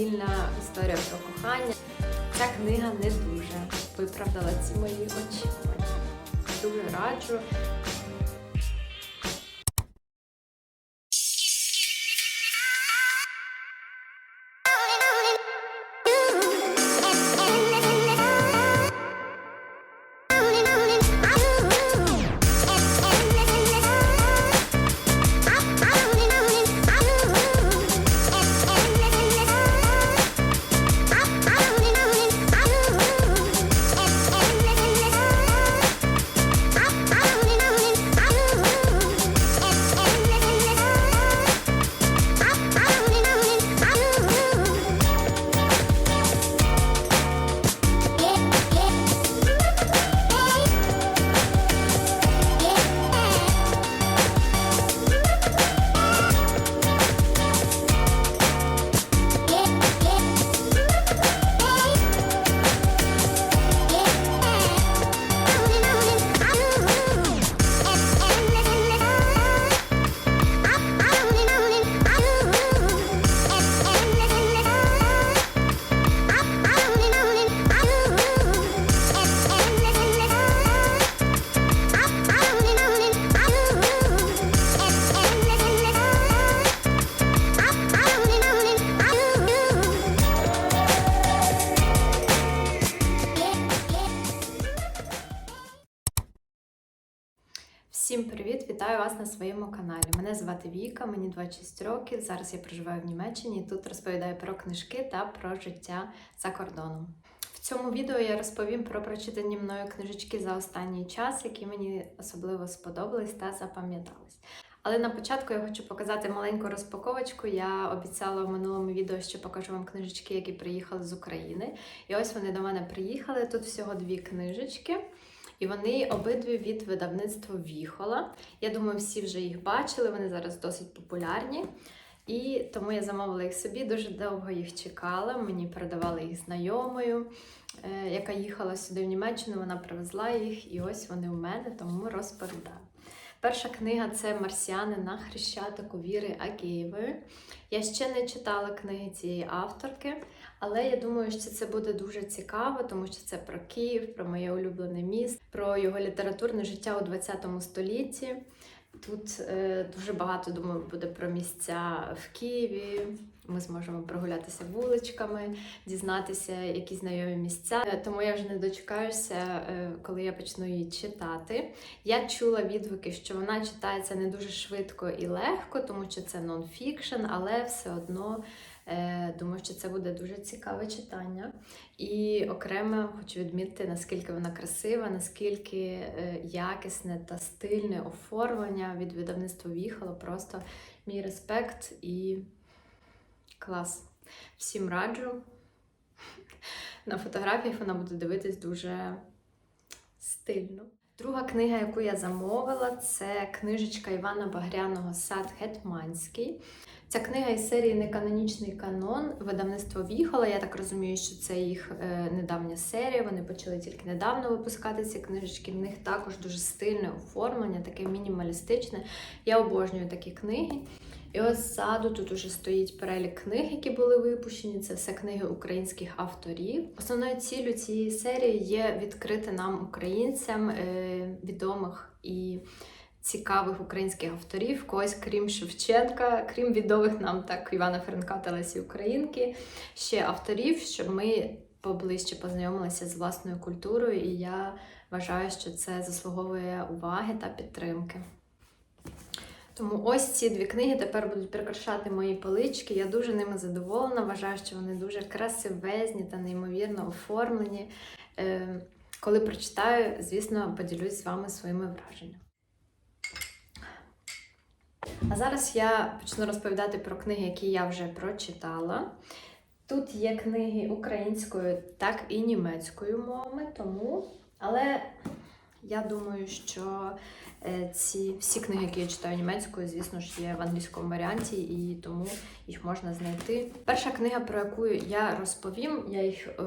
божевільна історія про кохання. Ця книга не дуже виправдала ці мої очікування. Дуже раджу. На своєму каналі. Мене звати Віка, мені 26 років. Зараз я проживаю в Німеччині і тут розповідаю про книжки та про життя за кордоном. В цьому відео я розповім про прочитані мною книжечки за останній час, які мені особливо сподобались та запам'ятались. Але на початку я хочу показати маленьку розпаковочку. Я обіцяла в минулому відео, що покажу вам книжечки, які приїхали з України. І ось вони до мене приїхали. Тут всього дві книжечки. І вони обидві від видавництва Віхола. Я думаю, всі вже їх бачили, вони зараз досить популярні. І тому я замовила їх собі, дуже довго їх чекала. Мені передавали їх знайомою, е, яка їхала сюди в Німеччину, вона привезла їх, і ось вони у мене, тому розповідаю. Перша книга це Марсіани на Хрещатику Віри Агієвої. Я ще не читала книги цієї авторки, але я думаю, що це буде дуже цікаво, тому що це про Київ, про моє улюблене місто, про його літературне життя у ХХ столітті. Тут е, дуже багато думаю буде про місця в Києві. Ми зможемо прогулятися вуличками, дізнатися які знайомі місця. Е, Тому я вже не дочекаюся, е, коли я почну її читати. Я чула відгуки, що вона читається не дуже швидко і легко, тому що це нонфікшн, але все одно думаю, що це буде дуже цікаве читання. І окремо хочу відмітити, наскільки вона красива, наскільки е, якісне та стильне оформлення від видавництва Віхало. Просто мій респект і клас. Всім раджу. На фотографіях вона буде дивитись дуже стильно. Друга книга, яку я замовила, це книжечка Івана Багряного Сад Гетманський. Ця книга із серії Неканонічний канон, видавництво Віхола. Я так розумію, що це їх е, недавня серія. Вони почали тільки недавно випускати ці книжечки. В них також дуже стильне оформлення, таке мінімалістичне. Я обожнюю такі книги. І ось ззаду тут уже стоїть перелік книг, які були випущені. Це все книги українських авторів. Основною ціллю цієї серії є відкрити нам, українцям, е, відомих і цікавих українських авторів, когось крім Шевченка, крім відомих нам так Івана Франка та Лесі Українки, ще авторів, щоб ми поближче познайомилися з власною культурою, і я вважаю, що це заслуговує уваги та підтримки. Тому ось ці дві книги тепер будуть прикрашати мої полички. Я дуже ними задоволена. Вважаю, що вони дуже красивезні та неймовірно оформлені. Е, Коли прочитаю, звісно, поділюсь з вами своїми враженнями. А зараз я почну розповідати про книги, які я вже прочитала. Тут є книги українською, так і німецькою мовами, тому. Але я думаю, що е, ці всі книги, які я читаю німецькою, звісно ж, є в англійському варіанті, і тому їх можна знайти. Перша книга, про яку я розповім, я їх е,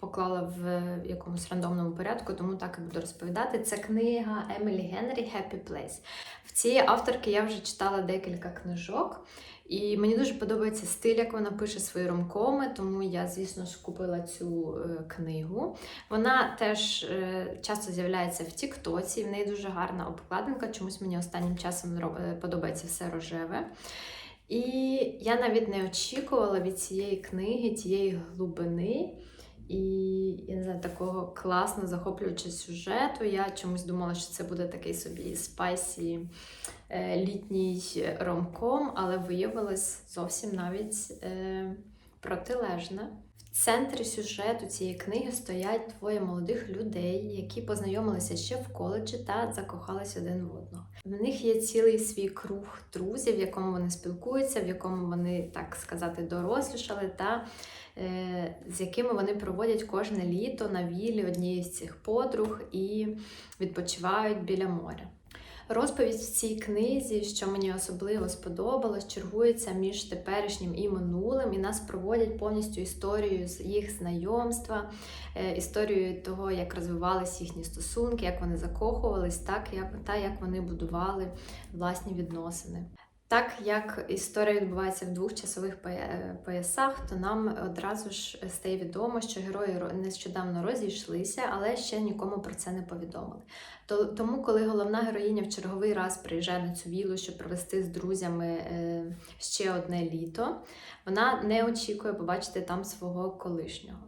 поклала в якомусь рандомному порядку, тому так і буду розповідати. Це книга Емілі Генрі Happy Place. В цієї авторки я вже читала декілька книжок. І мені дуже подобається стиль, як вона пише свої ромкоми, тому я, звісно ж, купила цю е, книгу. Вона теж е, часто з'являється в Тіктоці, в неї дуже гарна обкладинка. Чомусь мені останнім часом е, подобається все рожеве. І я навіть не очікувала від цієї книги тієї глибини. І я не знаю, такого класно захоплюючого сюжету. Я чомусь думала, що це буде такий собі спайсі е, літній ромком, але виявилось зовсім навіть е, протилежне. В центрі сюжету цієї книги стоять двоє молодих людей, які познайомилися ще в коледжі та закохалися один в одного. В них є цілий свій круг друзів, в якому вони спілкуються, в якому вони, так сказати, дорослішали, та е, з якими вони проводять кожне літо на віллі однієї з цих подруг і відпочивають біля моря. Розповідь в цій книзі, що мені особливо сподобалось, чергується між теперішнім і минулим, і нас проводять повністю історію з їх знайомства, е, історією того, як розвивались їхні стосунки, як вони закохувались, так як та як вони будували власні відносини. Так як історія відбувається в двох часових поясах, то нам одразу ж стає відомо, що герої ро- нещодавно розійшлися, але ще нікому про це не повідомили. Тому, коли головна героїня в черговий раз приїжджає на цю віллу, щоб провести з друзями е, ще одне літо, вона не очікує побачити там свого колишнього.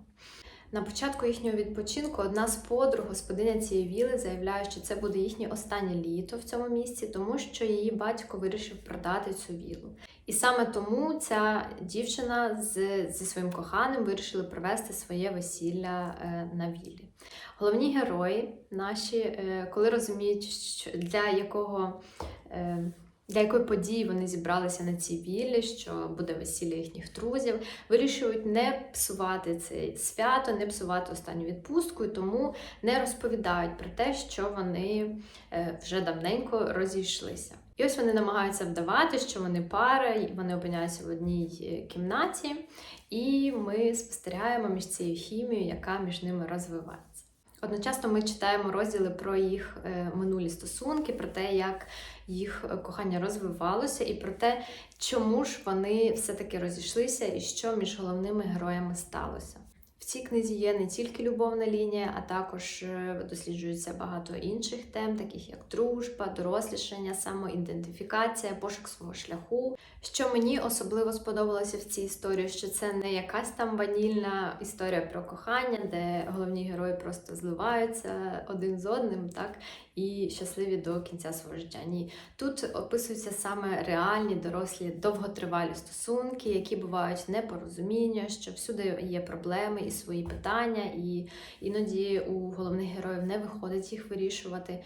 На початку їхнього відпочинку одна з подруг, господиня цієї віли, заявляє, що це буде їхнє останнє літо в цьому місці, тому що її батько вирішив продати цю вілу. І саме тому ця дівчина з, зі своїм коханим вирішили провести своє весілля е, на віллі. Головні герої наші, е, коли розуміють, що для якого. Для якої події вони зібралися на цій віллі, що буде весілля їхніх друзів, вирішують не псувати це свято, не псувати останню відпустку, і тому не розповідають про те, що вони е, вже давненько розійшлися. І ось вони намагаються вдавати, що вони пара, вони опиняються в одній е, кімнаті, і ми спостерігаємо між цією хімією, яка між ними розвивається. Одночасно ми читаємо розділи про їх е, минулі стосунки, про те, як їх кохання розвивалося, і про те, чому ж вони все-таки розійшлися і що між головними героями сталося. В цій книзі є не тільки любовна лінія, а також е, досліджується багато інших тем, таких як дружба, дорослішання, самоідентифікація, пошук свого шляху. Що мені особливо сподобалося в цій історії, що це не якась там ванільна історія про кохання, де головні герої просто зливаються один з одним, так і щасливі до кінця свого життя. Ні, тут описуються саме реальні дорослі довготривалі стосунки, які бувають непорозуміння, що всюди є проблеми і свої питання, і іноді у головних героїв не виходить їх вирішувати.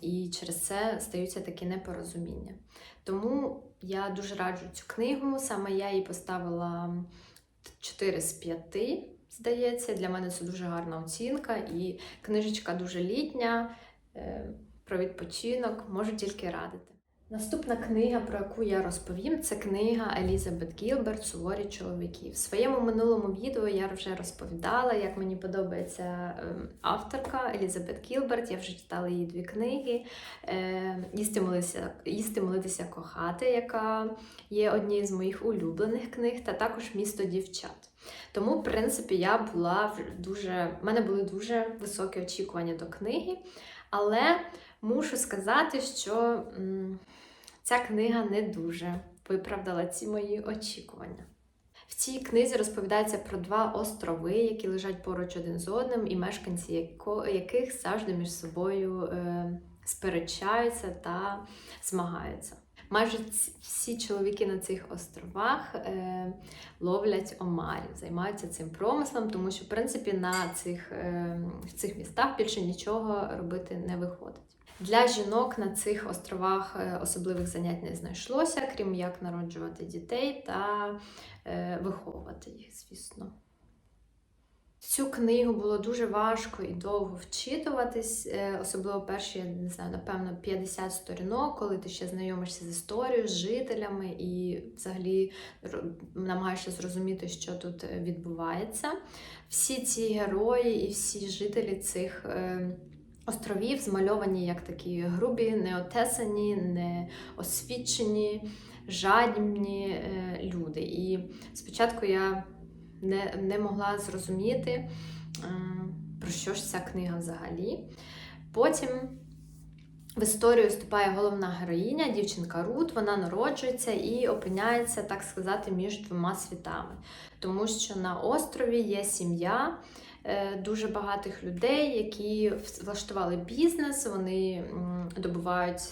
І через це стаються такі непорозуміння. Тому я дуже раджу цю книгу. Саме я їй поставила 4 з 5, здається. Для мене це дуже гарна оцінка, і книжечка дуже літня про відпочинок, можу тільки радити. Наступна книга, про яку я розповім, це книга Елізабет Гілберт Суворі чоловіки. В своєму минулому відео я вже розповідала, як мені подобається ем, авторка Елізабет Гілберт. Я вже читала її дві книги. Е, «Їсти молитися, «Їсти, молитися, кохати, яка є однією з моїх улюблених книг, та також місто дівчат. Тому, в принципі, я була дуже. в мене були дуже високі очікування до книги, але мушу сказати, що ця книга не дуже виправдала ці мої очікування. В цій книзі розповідається про два острови, які лежать поруч один з одним, і мешканці яких завжди між собою е, сперечаються та змагаються. Майже всі чоловіки на цих островах е, ловлять омарів, займаються цим промислом, тому що в принципі на цих, е, в цих містах більше нічого робити не виходить. Для жінок на цих островах е, особливих занять не знайшлося, крім як народжувати дітей та е, виховувати їх, звісно. Цю книгу було дуже важко і довго вчитуватись, е, особливо перші, я не знаю, напевно, 50 сторінок, коли ти ще знайомишся з історією, з жителями і взагалі намагаєшся зрозуміти, що тут е, відбувається. Всі ці герої і всі жителі цих е, островів змальовані як такі грубі, неотесані, неосвічені, жадібні люди. І спочатку я не, не могла зрозуміти, е, про що ж ця книга взагалі. Потім в історію вступає головна героїня, дівчинка Рут. Вона народжується і опиняється, так сказати, між двома світами. Тому що на острові є сім'я е, дуже багатих людей, які влаштували бізнес, вони добувають.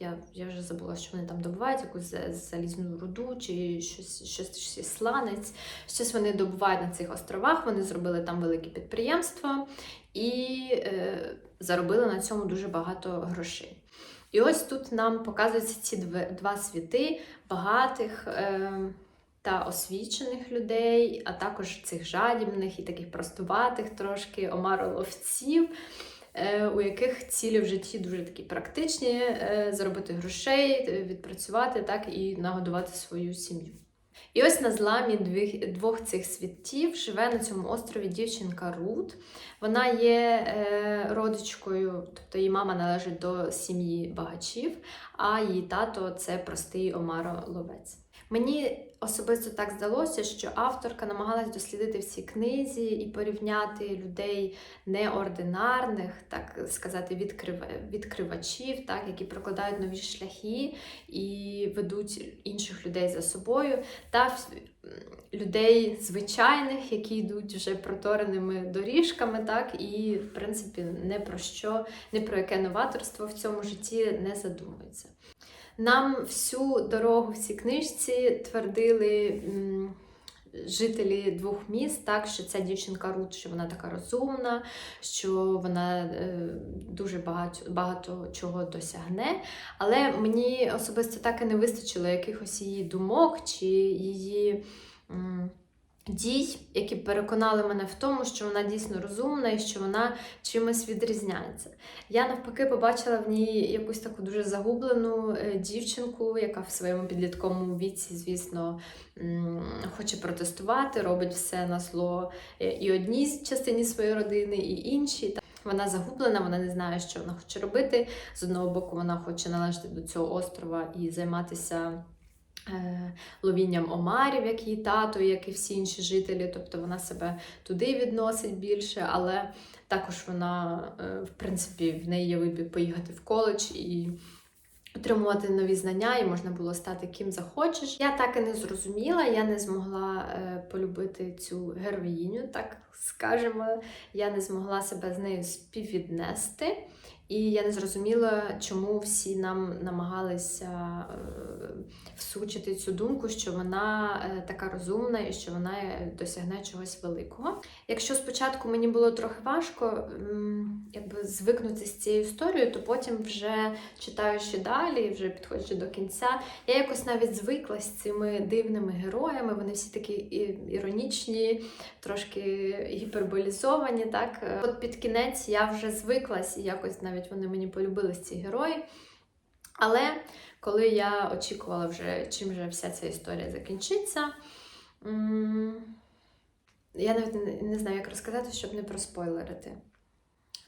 Я, я вже забула, що вони там добувають, якусь залізну руду чи щось, щось, щось сланець. Щось вони добувають на цих островах. Вони зробили там велике підприємство і е, заробили на цьому дуже багато грошей. І ось тут нам показуються ці два світи багатих е, та освічених людей, а також цих жадібних і таких простуватих трошки омароловців, у яких цілі в житті дуже такі практичні: е, заробити грошей, е, відпрацювати так і нагодувати свою сім'ю. І ось на зламі двох, цих світів живе на цьому острові дівчинка Рут. Вона є е, родичкою, тобто її мама належить до сім'ї багачів, а її тато це простий омароловець. Мені особисто так здалося, що авторка намагалась дослідити в цій книзі і порівняти людей неординарних, так сказати, відкрив- відкривачів, так, які прокладають нові шляхи і ведуть інших людей за собою, та людей звичайних, які йдуть вже протореними доріжками, так, і, в принципі, не про що, не про яке новаторство в цьому житті не задумуються. Нам всю дорогу в цій книжці твердили жителі двох міст, так, що ця дівчинка Рут, що вона така розумна, що вона е, дуже багато, багато чого досягне. Але мені особисто так і не вистачило якихось її думок чи її. Дій, які переконали мене в тому, що вона дійсно розумна і що вона чимось відрізняється. Я навпаки побачила в ній якусь таку дуже загублену е, дівчинку, яка в своєму підлітковому віці, звісно, хоче протестувати, робить все на зло е, і одній частині своєї родини, і іншій. Вона загублена, вона не знає, що вона хоче робити. З одного боку, вона хоче належати до цього острова і займатися. Е, Ловінням омарів, як її тато, як і всі інші жителі, тобто вона себе туди відносить більше, але також вона, е, в принципі, в неї є вибір поїхати в коледж і отримувати нові знання, і можна було стати ким захочеш. Я так і не зрозуміла, я не змогла е, полюбити цю героїню, так скажемо. Я не змогла себе з нею співвіднести. І я не зрозуміла, чому всі нам намагалися е, всучити цю думку, що вона е, така розумна і що вона е, досягне чогось великого. Якщо спочатку мені було трохи важко якби звикнути з цією історією, то потім вже читаючи далі, вже підходячи до кінця, я якось навіть звикла з цими дивними героями. Вони всі такі іронічні, трошки гіперболізовані. Так, от під кінець я вже звиклась, і якось навіть вони мені полюбились ці герої. Але коли я очікувала вже, чим же вся ця історія закінчиться, я навіть не, не знаю, як розказати, щоб не проспойлерити.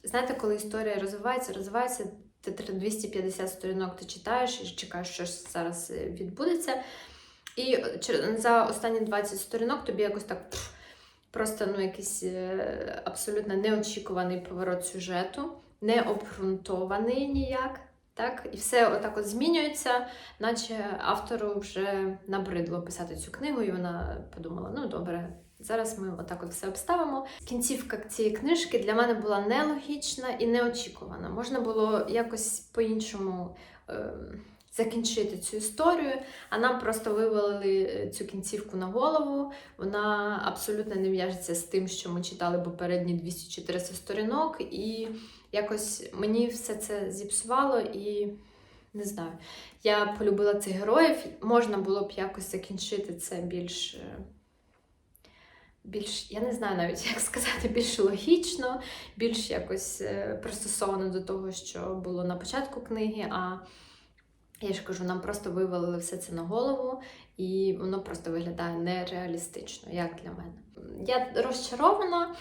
Знаєте, коли історія розвивається, розвивається, ти 250 сторінок ти читаєш і чекаєш, що ж зараз е, відбудеться. І за останні 20 сторінок тобі якось так просто ну, якийсь е, абсолютно неочікуваний поворот сюжету, не обґрунтований ніяк. Так, і все отак от змінюється, наче автору вже набридло писати цю книгу, і вона подумала: ну добре, зараз ми отак от все обставимо. Кінцівка цієї книжки для мене була нелогічна і неочікувана. Можна було якось по-іншому е, закінчити цю історію, а нам просто вивалили е, цю кінцівку на голову. Вона абсолютно не в'яжеться з тим, що ми читали попередні 200-400 сторінок, і якось мені все це зіпсувало і. Не знаю, я полюбила цих героїв. Можна було б якось закінчити це більш, е, більш, я не знаю навіть, як сказати, більш логічно, більш якось е, пристосовано до того, що було на початку книги. А я ж кажу, нам просто вивалили все це на голову, і воно просто виглядає нереалістично, як для мене. Я розчарована.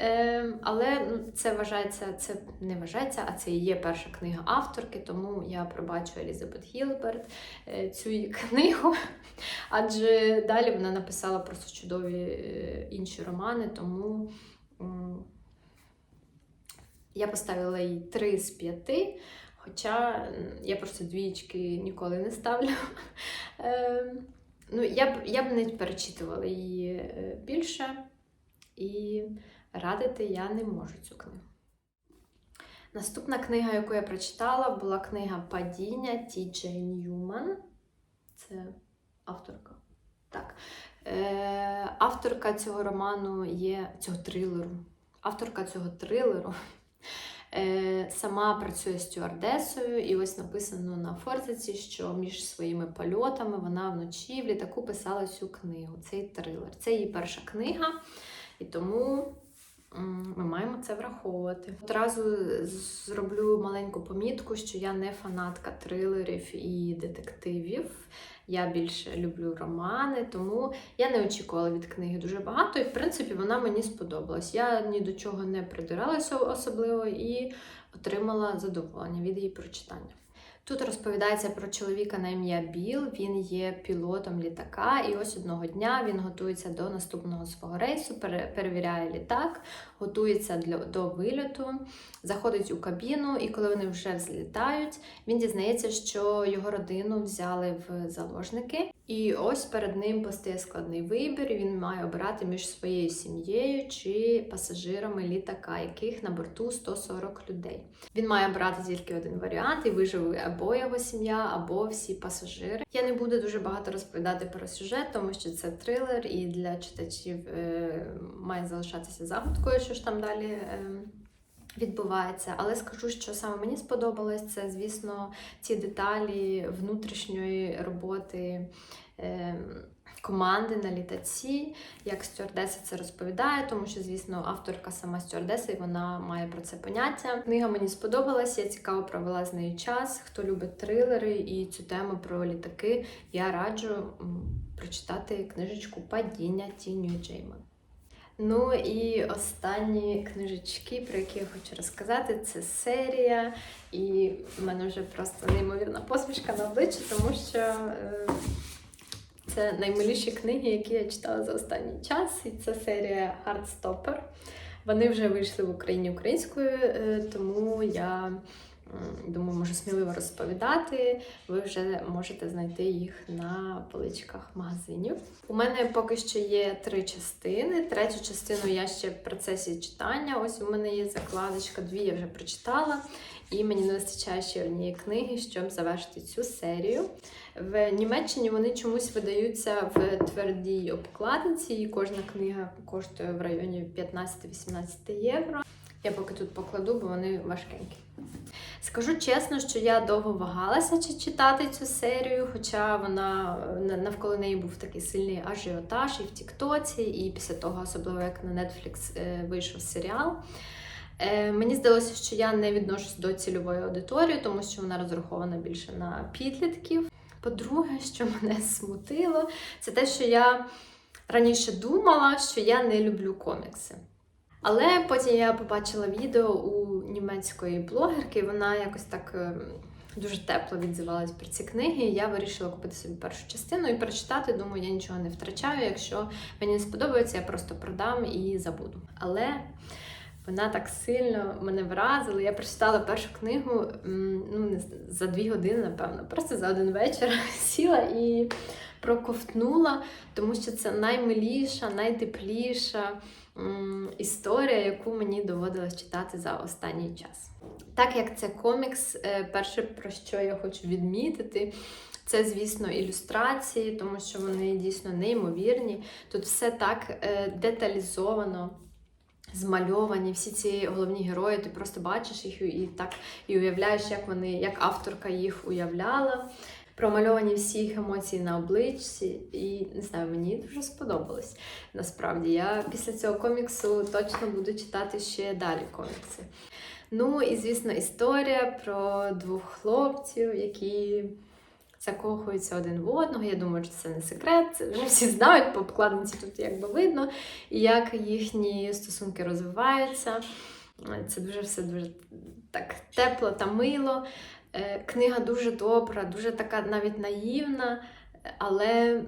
Е, але ну, це вважається, це не вважається, а це і є перша книга авторки, тому я пробачу Елізабет Гілберт е, цю її книгу. Адже далі вона написала просто чудові е, інші романи, тому я поставила їй 3 з 5, хоча я просто двічки ніколи не ставлю. Е, ну, я б, я б не перечитувала її е, більше. І радити я не можу цю книгу. Наступна книга, яку я прочитала, була книга Падіння Ті Джей Ньюман. Це авторка. Так. Е, авторка цього роману є цього трилеру. Авторка цього трилеру е, сама працює стюардесою, і ось написано на фортеці, що між своїми польотами вона вночі в літаку писала цю книгу, цей трилер. Це її перша книга, і тому ми маємо це враховувати. Одразу зроблю маленьку помітку, що я не фанатка трилерів і детективів. Я більше люблю романи, тому я не очікувала від книги дуже багато, і в принципі вона мені сподобалась. Я ні до чого не придиралася особливо і отримала задоволення від її прочитання. Тут розповідається про чоловіка на ім'я Біл. Він є пілотом літака, і ось одного дня він готується до наступного свого рейсу, перевіряє літак, готується до вильоту, заходить у кабіну, і коли вони вже взлітають, він дізнається, що його родину взяли в заложники. І ось перед ним постає складний вибір. Він має обирати між своєю сім'єю чи пасажирами літака, яких на борту 140 людей. Він має брати тільки один варіант і виживе або його сім'я, або всі пасажири. Я не буду дуже багато розповідати про сюжет, тому що це трилер, і для читачів е, має залишатися загадкою, що ж там далі. Е, Відбувається, але скажу, що саме мені сподобалось, це, звісно, ці деталі внутрішньої роботи е, команди на літаці, як стюардеса це розповідає, тому що, звісно, авторка сама стюардеса, і вона має про це поняття. Книга мені сподобалась, я цікаво провела з нею час. Хто любить трилери і цю тему про літаки, я раджу прочитати книжечку Падіння Тінню Джейман. Ну і останні книжечки, про які я хочу розказати, це серія. І в мене вже просто неймовірна посмішка на обличчі, тому що е, це наймиліші книги, які я читала за останній час. І це серія Heartstopper. Вони вже вийшли в Україні українською, е, тому я думаю, можу сміливо розповідати. Ви вже можете знайти їх на поличках магазинів. У мене поки що є три частини. Третю частину я ще в процесі читання. Ось у мене є закладочка, дві я вже прочитала, і мені не вистачає ще однієї книги, щоб завершити цю серію. В Німеччині вони чомусь видаються в твердій обкладинці, і кожна книга коштує в районі 15-18 євро. Я поки тут покладу, бо вони важкенькі. Скажу чесно, що я довго вагалася чи читати цю серію, хоча вона навколо неї був такий сильний ажіотаж і в Тіктоці, і після того, особливо як на Netflix е, вийшов серіал. Е, Мені здалося, що я не відношусь до цільової аудиторії, тому що вона розрахована більше на підлітків. По-друге, що мене смутило, це те, що я раніше думала, що я не люблю комікси. Але потім я побачила відео у німецької блогерки, вона якось так е, дуже тепло відзивалась про ці книги. Я вирішила купити собі першу частину і прочитати. Думаю, я нічого не втрачаю. Якщо мені не сподобається, я просто продам і забуду. Але вона так сильно мене вразила. Я прочитала першу книгу ну, не за дві години, напевно, просто за один вечір сіла і проковтнула, тому що це наймиліша, найтепліша історія, яку мені доводилось читати за останній час. Так як це комікс, е, перше, про що я хочу відмітити, це, звісно, ілюстрації, тому що вони дійсно неймовірні. Тут все так е, деталізовано. Змальовані всі ці головні герої, ти просто бачиш їх і так і уявляєш, як вони, як авторка їх уявляла. Промальовані всі їх емоції на обличчі, і не знаю, мені дуже сподобалось. Насправді, я після цього коміксу точно буду читати ще далі комікси. Ну і звісно, історія про двох хлопців, які закохуються один в одного. Я думаю, що це не секрет, це вже всі знають, по обкладинці тут якби видно, і як їхні стосунки розвиваються. Це дуже все дуже так тепло та мило. Е, Книга дуже добра, дуже така навіть наївна, але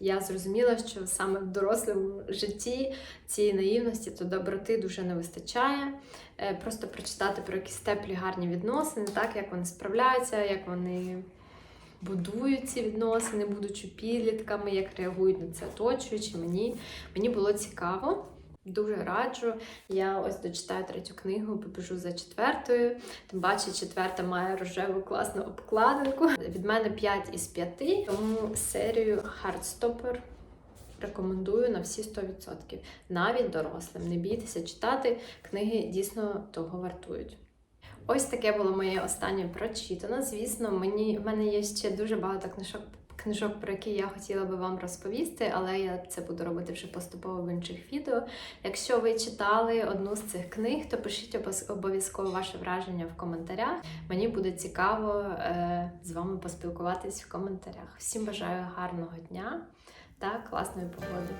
я зрозуміла, що саме в дорослому житті цієї наївності та доброти дуже не вистачає. Е, Просто прочитати про якісь теплі гарні відносини, так як вони справляються, як вони будують ці відносини, будучи підлітками, як реагують на це оточуючи. Мені, мені було цікаво. Дуже раджу. Я ось дочитаю третю книгу, побіжу за четвертою. Тим паче, четверта має рожеву класну обкладинку. Від мене 5 із 5, тому серію Heartstopper рекомендую на всі 100%. Навіть дорослим. Не бійтеся читати, книги дійсно того вартують. Ось таке було моє останнє прочитане. Звісно, мені в мене є ще дуже багато книжок. Книжок, про які я хотіла би вам розповісти, але я це буду робити вже поступово в інших відео. Якщо ви читали одну з цих книг, то пишіть обов'язково ваше враження в коментарях. Мені буде цікаво е, з вами поспілкуватись в коментарях. Всім бажаю гарного дня та класної погоди.